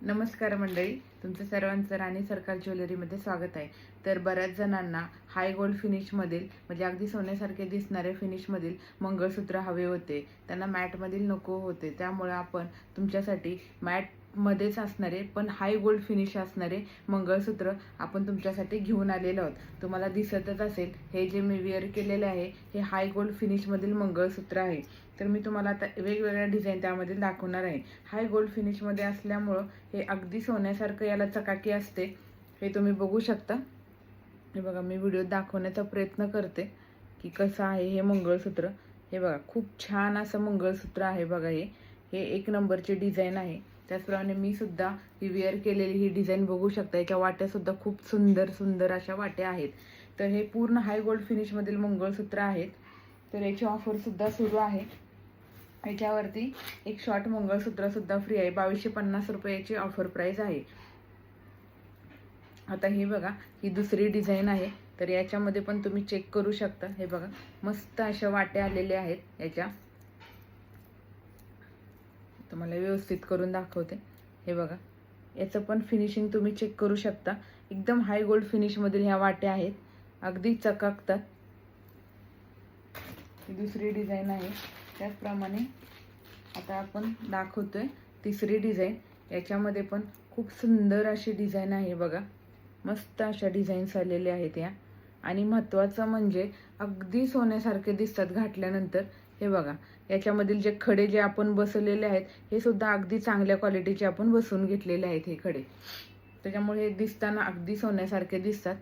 नमस्कार मंडळी तुमचं सर्वांचं राणी सरकार ज्वेलरीमध्ये स्वागत आहे. तर बऱ्याच जणांना हाय गोल्ड फिनिशमधील म्हणजे अगदी सोन्यासारखे दिसणारे फिनिशमधील मंगळसूत्र हवे होते. त्यांना मॅटमधील नको होते. त्यामुळे आपण तुमच्यासाठी मॅट मध्येच असणारे पण हाय गोल्ड फिनिश असणारे मंगळसूत्र आपण तुमच्यासाठी घेऊन आलेलो आहोत. तुम्हाला दिसतच असेल हे जे मी वेअर केलेले आहे हे हाय गोल्ड फिनिशमधील मंगळसूत्र आहे. तर मी तुम्हाला आता वेगवेगळ्या डिझाईन त्यामध्ये दाखवणार आहे. हाय गोल्ड फिनिशमध्ये असल्यामुळं हे अगदी सोन्यासारखं याला चकाकी असते हे तुम्ही बघू शकता. हे बघा मी व्हिडिओ दाखवण्याचा प्रयत्न करते की कसं आहे हे मंगळसूत्र. हे बघा खूप छान असं मंगळसूत्र आहे बघा हे. हे एक नंबरचे डिझाईन आहे. त्याचप्रमाणे मी सुद्धा ही वेअर केलेली ही डिझाईन बघू शकता याच्या वाट्या सुद्धा खूप सुंदर सुंदर अशा वाट्या आहेत. तर हे पूर्ण हाय गोल्ड फिनिशमधील मंगळसूत्र आहेत. तर याची ऑफरसुद्धा सुरू आहे. याच्यावरती एक शॉर्ट मंगळसूत्रसुद्धा फ्री आहे. बावीसशे पन्नास रुपयाची ऑफर प्राईज आहे. आता हे बघा ही दुसरी डिझाईन आहे. तर याच्यामध्ये पण तुम्ही चेक करू शकता. हे बघा मस्त अशा वाट्या आलेल्या आहेत याच्या. तुम्हाला व्यवस्थित करून दाखवते. हे बघा. याचं पण फिनिशिंग तुम्ही चेक करू शकता. एकदम हाय गोल्ड फिनिशमधील ह्या वाट्या आहेत. अगदी चकाकतात. ही दुसरी डिझाईन आहे. त्याचप्रमाणे आता आपण दाखवतोय तिसरी डिझाईन याच्यामध्ये पण खूप सुंदर अशी डिझाईन आहे बघा. मस्त अशा डिझाईन्स आलेल्या आहेत या. आणि महत्त्वाचं म्हणजे अगदी सोन्यासारखे दिसतात घातल्यानंतर. हे बघा याच्यामधील जे खडे जे आपण बसवलेले आहेत हे सुद्धा अगदी चांगल्या क्वालिटीचे आपण बसवून घेतलेले आहेत हे खडे. त्याच्यामुळे हे दिसताना अगदी सोन्यासारखे दिसतात.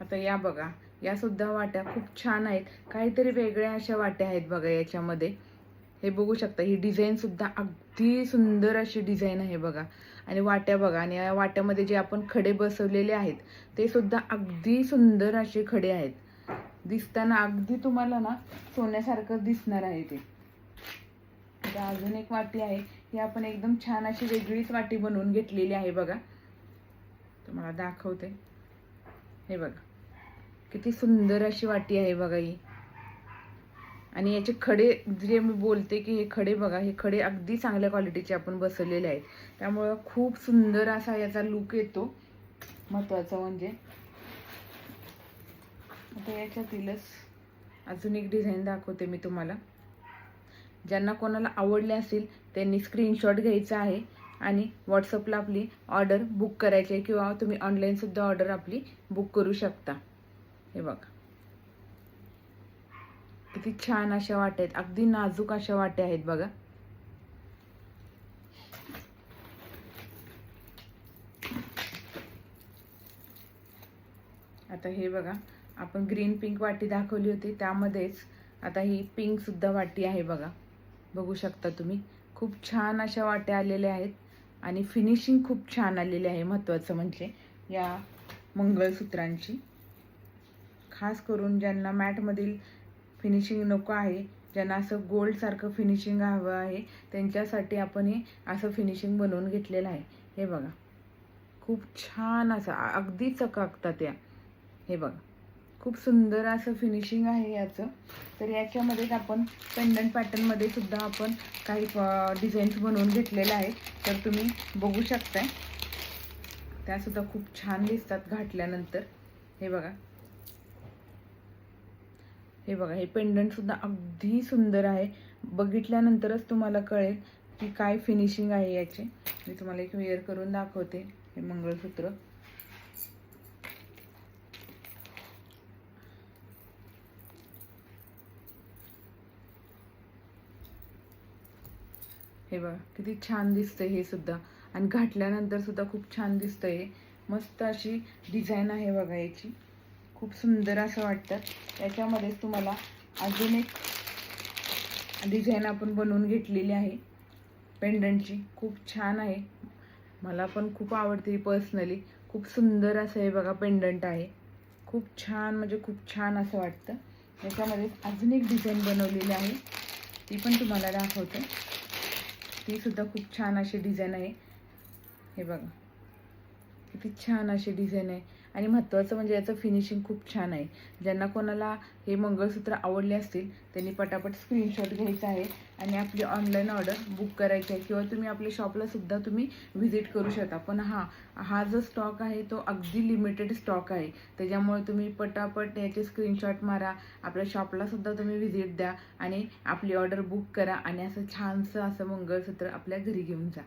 आता या बघा या सुद्धा वाट्या खूप छान आहेत. काहीतरी वेगळ्या अशा वाट्या आहेत बघा याच्यामध्ये. हे बघू शकता ही डिझाईन सुद्धा अगदी सुंदर अशी डिझाईन आहे बघा. आणि वाट्या बघा आणि या वाट्यामध्ये जे आपण खडे बसवलेले आहेत ते सुद्धा अगदी सुंदर असे खडे आहेत. दिसताना अगदी तुम्हाला ना सोन्यासारखं दिसणार आहे ते. अजून एक वाटी आहे ही आपण एकदम छान अशी वेगळीच वाटी बनवून घेतलेली आहे बघा. तुम्हाला दाखवते. हे बघा किती सुंदर अशी वाटी आहे बघा ही. आणि याचे खडे जे मी बोलते की हे खडे बघा हे खडे अगदी चांगल्या क्वालिटीचे आपण बसवलेले आहेत. त्यामुळं खूप सुंदर असा याचा लुक येतो. महत्त्वाचा म्हणजे. आता याच्यातीलच अजून एक डिझाईन दाखवते मी तुम्हाला. ज्यांना कोणाला आवडले असेल त्यांनी स्क्रीनशॉट घ्यायचा आहे आणि व्हॉट्सअपला आपली ऑर्डर बुक करायची आहे किंवा तुम्ही ऑनलाईनसुद्धा ऑर्डर आपली बुक करू शकता. हे बघा. किती छान अशा वाट्या आहेत. अगदी नाजूक अशा वाट्या आहेत बघा. आता हे बघा आपण ग्रीन पिंक वाटी दाखवली होती त्यामध्येच आता ही पिंक सुद्धा वाटी आहे बघा. बघू शकता तुम्ही. खूप छान अशा वाट्या आलेल्या आहेत आणि फिनिशिंग खूप छान आलेली आहे महत्त्वाचं म्हणजे या मंगळसूत्रांची. खास करून ज्यांना मॅटमधील फिनिशिंग नको आहे. ज्यांना असं गोल्डसारखं फिनिशिंग हवं आहे त्यांच्यासाठी आपण हे असं फिनिशिंग बनवून घेतलेलं आहे. हे बघा. खूप छान असं अगदी चकाकतात या. हे बघा. खूप सुंदर असं फिनिशिंग आहे याचं. तर याच्यामध्येच आपण पेंडंट पॅटर्नमध्ये सुद्धा आपण काही डिझाईन्स बनवून घेतलेल्या आहेत. तर तुम्ही बघू शकताय. त्यासुद्धा खूप छान दिसतात घातल्यानंतर. हे बघा. हे बघा हे पेंडंट सुद्धा अगदी सुंदर आहे. बघितल्यानंतरच तुम्हाला कळेल की काय फिनिशिंग आहे याचे. मी तुम्हाला एक वेअर करून दाखवते हे मंगळसूत्र. हे बघा किती छान दिसतंय हे सुद्धा. आणि घातल्यानंतर सुद्धा खूप छान दिसतंय हे. मस्त अशी डिझाईन आहे बघा याची. खूप सुंदर असं वाटतं. त्याच्यामध्येच तुम्हाला अजून एक डिझाईन आपण बनवून घेतलेली आहे. पेंडंटची खूप छान आहे. मला पण खूप आवडते पर्सनली खूप सुंदर असं हे बघा पेंडंट आहे. खूप छान म्हणजे खूप छान असं वाटतं. त्याच्यामध्ये अजून एक डिझाईन बनवलेली आहे. ती पण तुम्हाला दाखवते. ती सुद्धा खूप छान अशी डिझाईन आहे. हे बघा. किती छान अशी डिझाईन आहे. आणि महत्त्वाचं म्हणजे याचं फिनिशिंग खूप छान आहे. ज्यांना कोणाला हे मंगळसूत्र आवडले असतील त्यांनी पटापट स्क्रीनशॉट घ्यायचा आहे. आणि आपली ऑनलाईन ऑर्डर बुक करायची आहे. किंवा तुम्ही आपल्या शॉपलासुद्धा तुम्ही व्हिजिट करू शकता. पण हा हा जो स्टॉक आहे तो अगदी लिमिटेड स्टॉक आहे. त्याच्यामुळे तुम्ही पटापट याचे स्क्रीनशॉट मारा. आपल्या शॉपलासुद्धा तुम्ही व्हिजिट द्या. आणि आपली ऑर्डर बुक करा. आणि असं छानसं असं मंगळसूत्र आपल्या घरी घेऊन जा.